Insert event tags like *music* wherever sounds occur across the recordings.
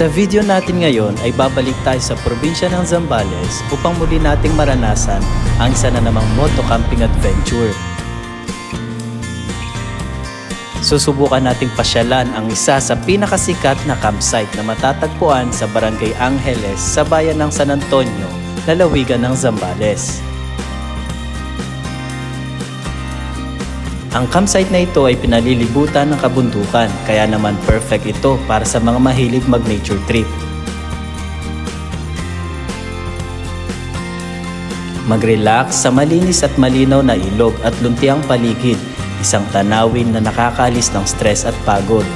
Sa video natin ngayon ay babalik tayo sa probinsya ng Zambales upang muli nating maranasan ang isa na namang moto camping adventure. Susubukan nating pasyalan ang isa sa pinakasikat na campsite na matatagpuan sa Barangay Angeles sa bayan ng San Antonio, lalawigan ng Zambales. Ang campsite na ito ay pinalilibutan ng kabundukan kaya naman perfect ito para sa mga mahilig mag-nature trip. Mag-relax sa malinis at malinaw na ilog at lumpiang paligid, isang tanawin na nakakalis ng stress at pagod.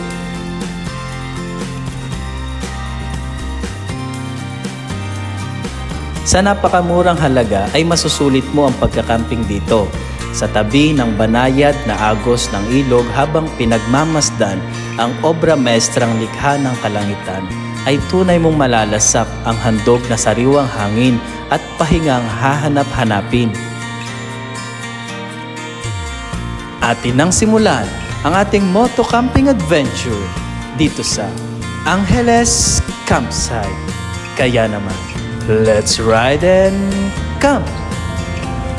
Sa napakamurang halaga ay masusulit mo ang pagkakamping dito sa tabi ng banayad na agos ng ilog habang pinagmamasdan ang obra maestrang likha ng kalangitan ay tunay mong malalasak ang handog na sariwang hangin at pahingang hahanap-hanapin. Atin nang simulan ang ating moto camping adventure dito sa Angeles Campsite. Kaya naman, let's ride and camp!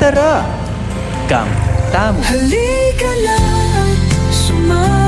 Tara! Camp Tamo! Halika na at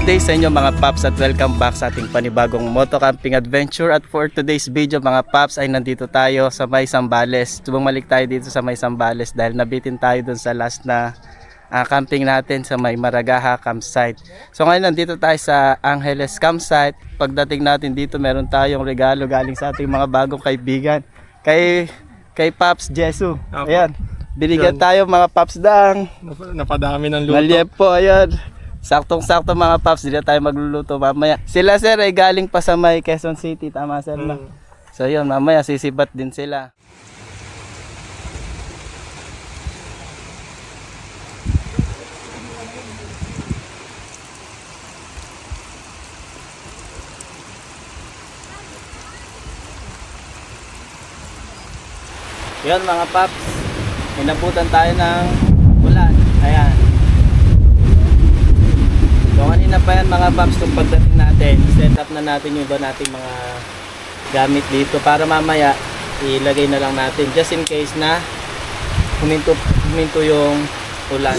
Good day sa inyo mga paps at welcome back sa ating panibagong moto camping adventure at for today's video mga paps ay nandito tayo sa May Sambales. Bumalik tayo dito sa May Sambales dahil nabitin tayo dun sa last na ah, camping natin sa May Maragaha campsite. So ngayon nandito tayo sa Angeles campsite. Pagdating natin dito meron tayong regalo galing sa ating mga bagong kaibigan. Kay kay Paps Jesu. Ayan. Binigyan tayo mga Paps Dang. Nap- Napadami ng luto. Maliep po, ayan. Saktong-sakto mga paps, hindi tayo magluluto mamaya. Sila sir ay galing pa sa may Quezon City, tama sir mm. So yun, mamaya sisibat din sila. Yun mga paps, inabutan tayo ng ulan. Ayan. Kanina pa yan mga paps nung pagdating natin, set up na natin yung iba nating mga gamit dito para mamaya ilagay na lang natin just in case na huminto, huminto yung ulan.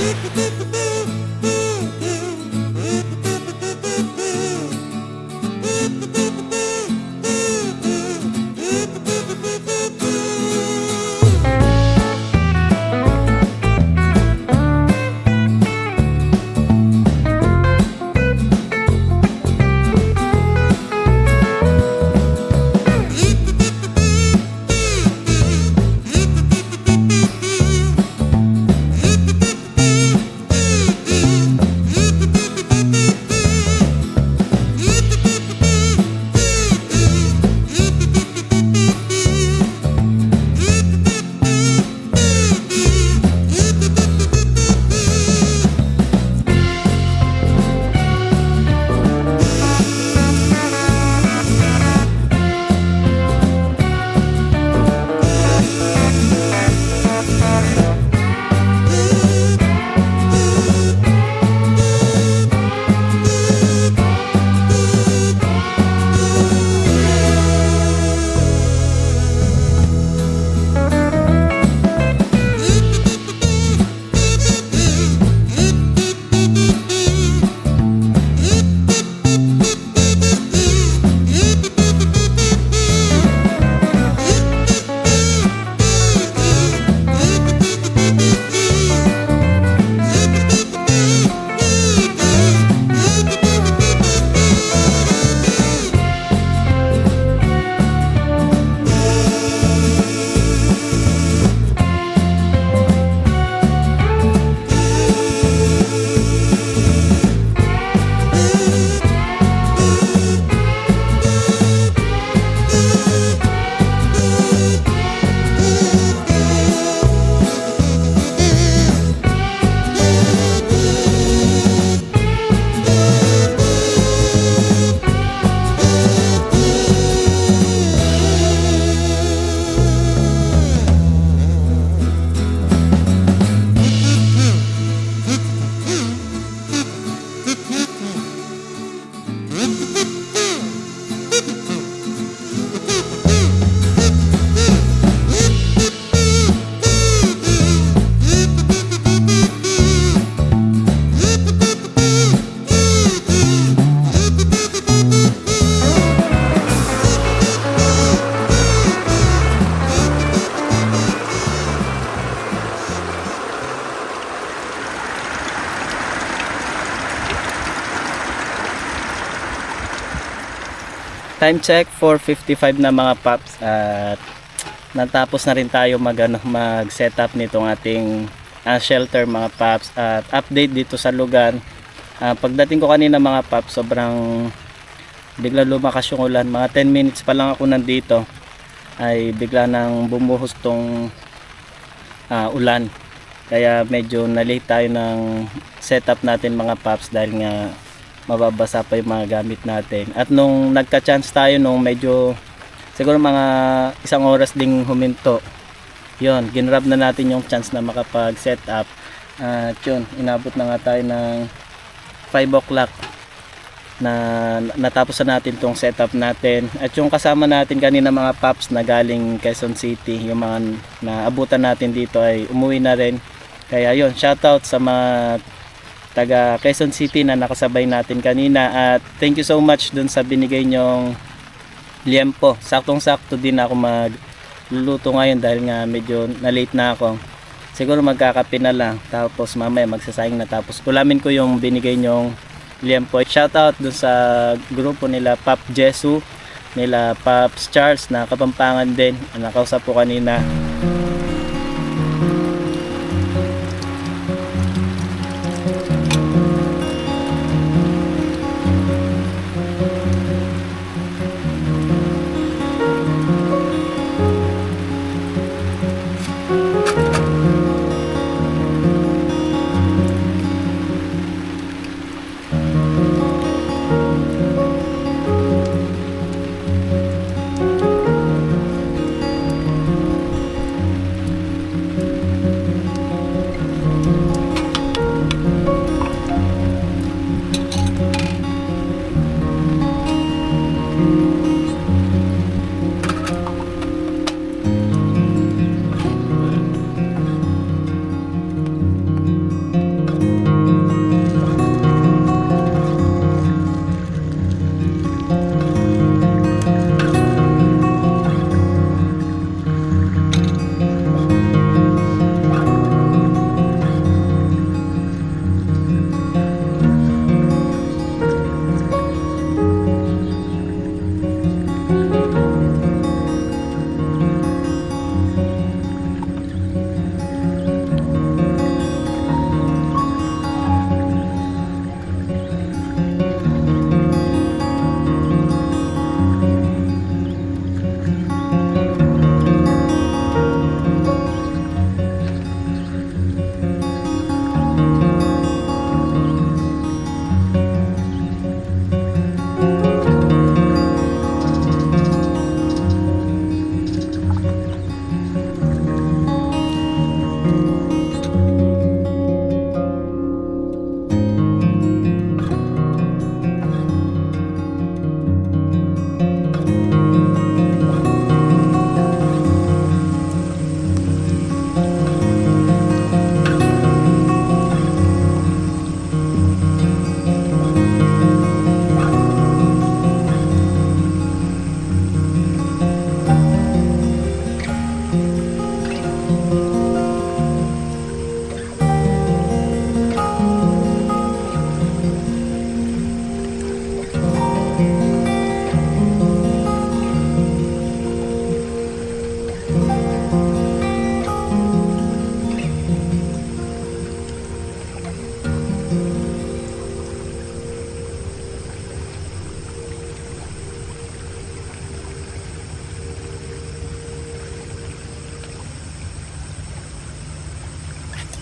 Time check 4:55 na mga paps at natapos na rin tayo mag ano, mag setup nitong ating ah, shelter mga paps at update dito sa lugar. Ah, pagdating ko kanina mga paps sobrang bigla lumakas yung ulan. Mga 10 minutes pa lang ako nandito ay bigla nang bumuhos tong ah, ulan. Kaya medyo na-late tayo ng setup natin mga paps dahil nga mababasa pa yung mga gamit natin. At nung nagka-chance tayo nung medyo siguro mga isang oras ding huminto. Yun, ginrab na natin yung chance na makapag-set up. At yun, inabot na nga tayo ng 5 o'clock na natapos na natin tong setup natin. At yung kasama natin kanina mga paps na galing Quezon City, yung mga naabutan natin dito ay umuwi na rin. Kaya yun, shoutout sa mga taga Quezon City na nakasabay natin kanina at thank you so much dun sa binigay nyong liempo. Saktong-sakto din ako magluluto ngayon dahil nga medyo na-late na ako. Siguro magkakape na lang tapos mamaya magsasayang na tapos kulamin ko yung binigay nyong liempo. Shout out dun sa grupo nila Pop Jesu, nila Pops Charles na kapampangan din. Nakausap ko kanina.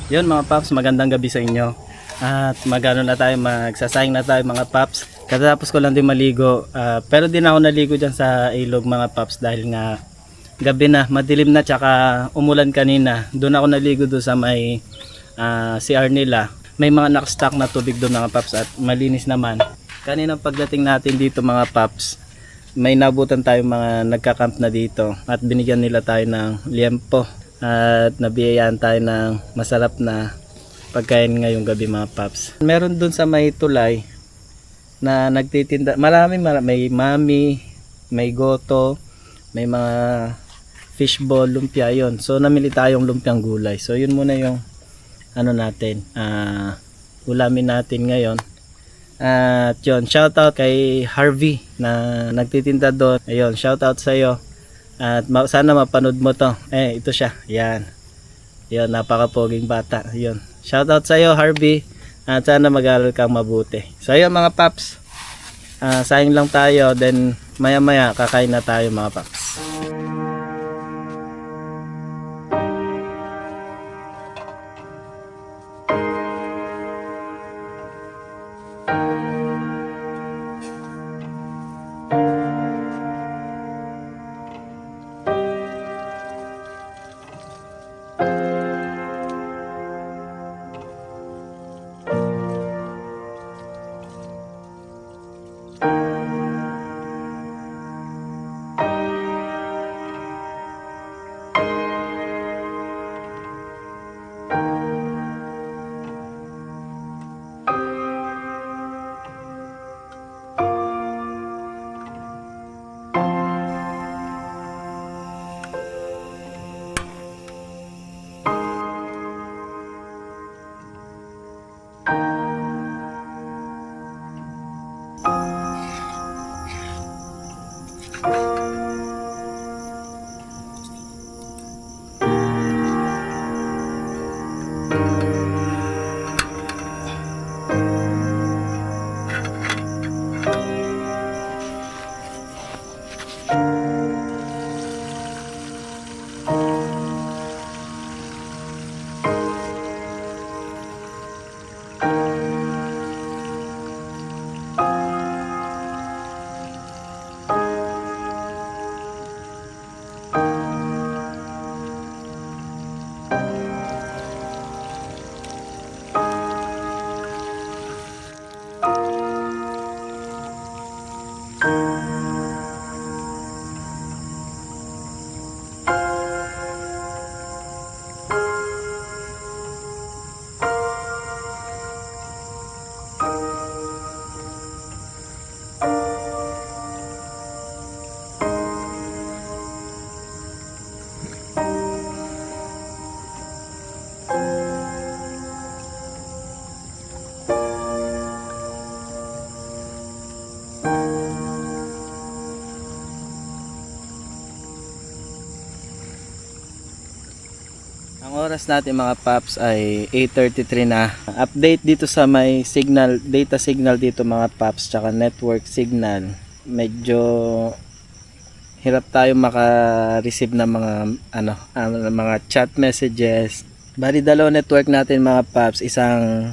Yun mga paps, magandang gabi sa inyo. At magano na tayo, magsasayang na tayo mga paps. Katapos ko lang din maligo. ah, pero din ako naligo dyan sa ilog mga paps dahil nga gabi na, madilim na tsaka umulan kanina. Doon ako naligo doon sa may ah, CR nila. May mga nakastock na tubig doon mga paps at malinis naman. Kaninang pagdating natin dito mga paps, may nabutan tayo mga nagka-camp na dito at binigyan nila tayo ng liempo at nabiyayaan tayo ng masarap na pagkain ngayong gabi mga paps. Meron dun sa may tulay na nagtitinda, marami, marami may mami, may goto, may mga fishball, lumpia yon. So namili tayong lumpiang gulay. So yun muna yung ano natin, ah ulamin natin ngayon. At yun, shoutout kay Harvey na nagtitinda doon. Ayun, shoutout sa iyo. At ma- sana mapanood mo to. Eh, ito siya. Yan. Yan, napaka-poging bata. Yun. Shoutout sa iyo, Harvey. At sana mag-aaral kang mabuti. So, ayun mga paps. Ah, sayang lang tayo. Then, maya-maya, kakain na tayo mga paps. Oras natin mga paps ay 8.33 na. Update dito sa may signal, data signal dito mga paps, tsaka network signal. Medyo hirap tayo maka-receive ng mga ano, ano mga chat messages. Bali dalawa network natin mga paps, isang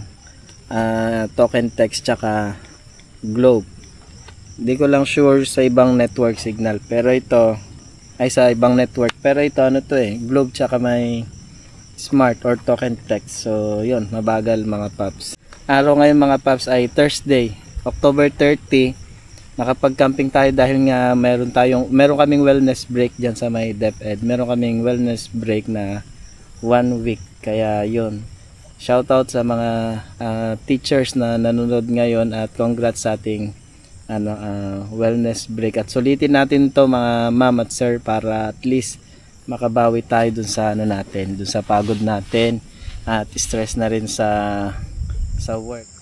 ah, token text tsaka globe. Hindi ko lang sure sa ibang network signal pero ito ay sa ibang network pero ito ano to eh globe tsaka may smart or token text. So, yun, mabagal mga paps. Araw ngayon mga paps ay Thursday, October 30. Nakapag-camping tayo dahil nga meron tayong meron kaming wellness break diyan sa may DepEd. Meron kaming wellness break na one week. Kaya yun. Shoutout sa mga ah, teachers na nanonood ngayon at congrats sa ating ano ah, wellness break at sulitin natin to mga ma'am at sir para at least makabawi tayo dun sa ano natin, dun sa pagod natin at stress na rin sa sa work.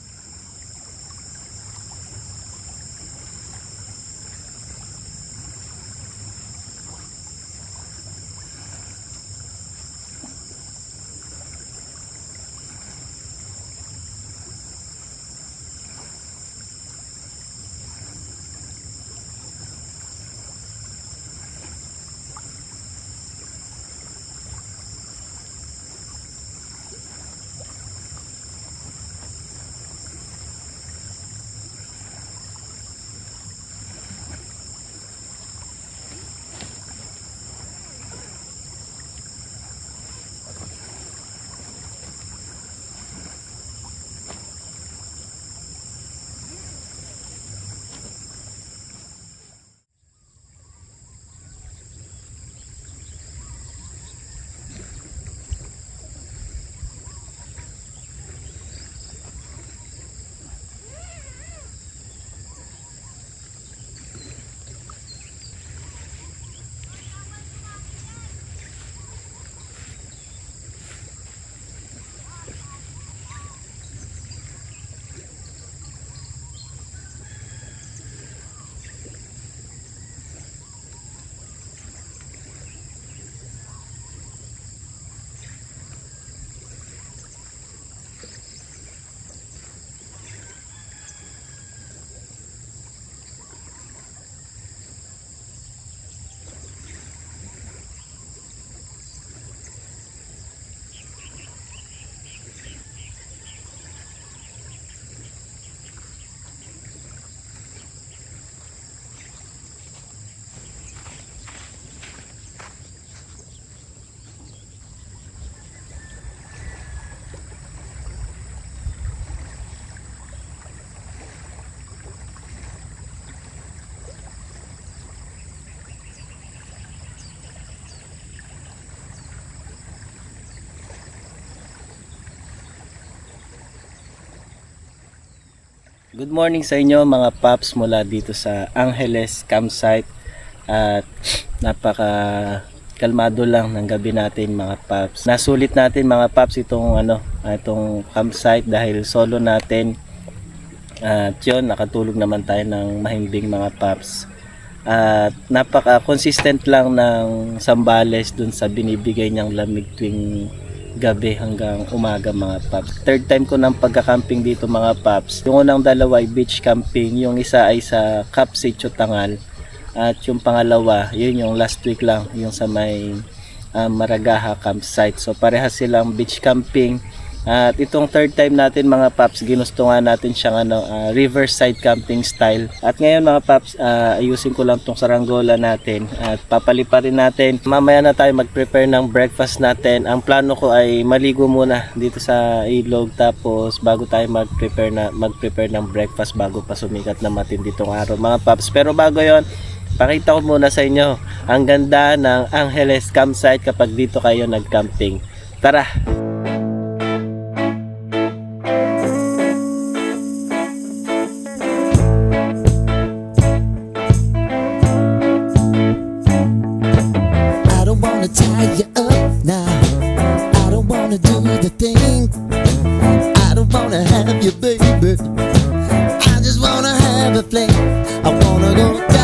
Good morning sa inyo mga paps mula dito sa Angeles campsite at napaka kalmado lang ng gabi natin mga paps. Nasulit natin mga paps itong ano, itong campsite dahil solo natin. At yun, nakatulog naman tayo ng mahimbing mga paps. At napaka consistent lang ng Sambales dun sa binibigay niyang lamig tuwing gabi hanggang umaga mga paps. Third time ko ng pagka-camping dito mga paps. Yung unang dalawa ay beach camping, yung isa ay sa Cap Sitio. At yung pangalawa, yun yung last week lang, yung sa may ah, Maragaha campsite. So parehas silang beach camping. At itong third time natin mga paps, ginusto nga natin siyang ano, ah, riverside camping style. At ngayon mga paps, ah, ayusin ko lang tong saranggola natin at papaliparin natin. Mamaya na tayo mag-prepare ng breakfast natin. Ang plano ko ay maligo muna dito sa ilog tapos bago tayo mag-prepare na mag-prepare ng breakfast bago pa sumikat na matindi tong araw mga paps. Pero bago 'yon, pakita ko muna sa inyo ang ganda ng Angeles campsite kapag dito kayo nag-camping. Tara! I wanna go down,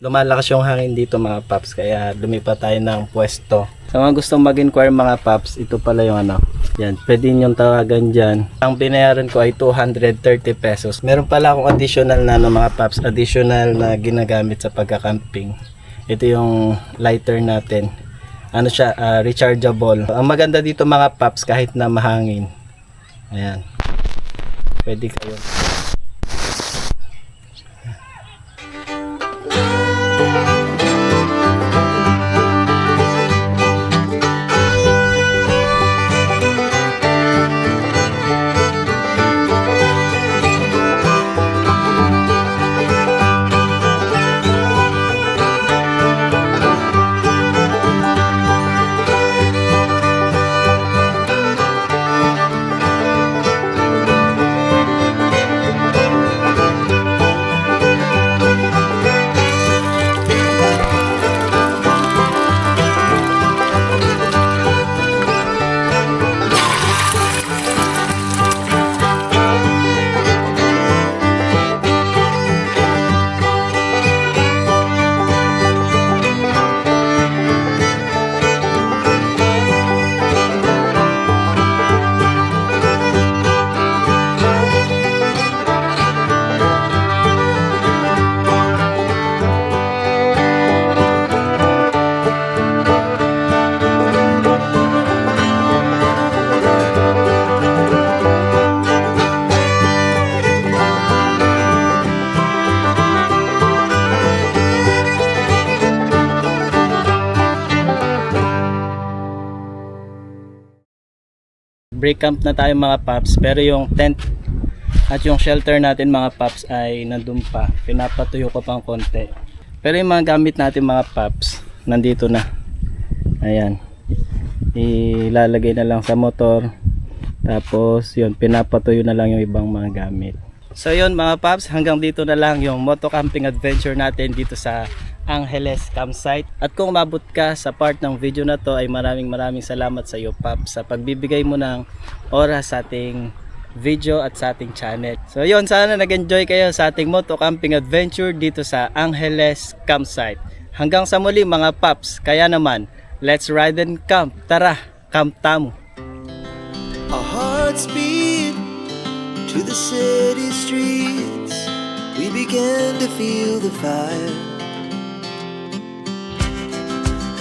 Lumalakas yung hangin dito mga paps kaya lumipat tayo ng pwesto. Sa mga gustong mag-inquire mga paps, ito pala yung ano. Yan, pwede niyong tawagan dyan. Ang binayaran ko ay 230 pesos. Meron pala akong additional na ano, mga paps, additional na ginagamit sa pagka-camping. Ito yung lighter natin. Ano siya, ah, rechargeable. Ang maganda dito mga paps kahit na mahangin. Ayan. Pwede kayo. Break camp na tayo mga paps. Pero yung tent at yung shelter natin mga paps ay nandun pa. Pinapatuyo ko pang konti. Pero yung mga gamit natin mga paps nandito na. Ayan. Ilalagay na lang sa motor. Tapos yun pinapatuyo na lang yung ibang mga gamit. So yun mga paps hanggang dito na lang yung moto camping adventure natin dito sa Angeles campsite. At kung umabot ka sa part ng video na to ay maraming maraming salamat sa iyo Pap sa pagbibigay mo ng oras sa ating video at sa ating channel. So yun, sana nag-enjoy kayo sa ating moto camping adventure dito sa Angeles campsite. Hanggang sa muli mga Paps, kaya naman, let's ride and camp. Tara, camp tamo. Our hearts beat to the city streets. We began to feel the fire.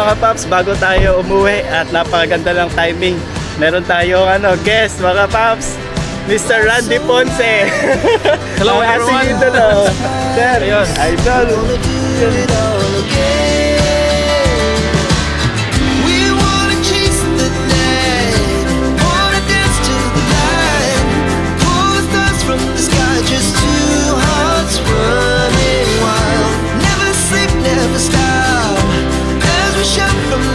mga Paps, bago tayo umuwi at napakaganda ng timing. Meron tayong ano, guest mga Paps. Mr. Randy Ponce. Hello, Ang *laughs* everyone. asing idolo. *laughs* Sir, Ayun. idol. passion for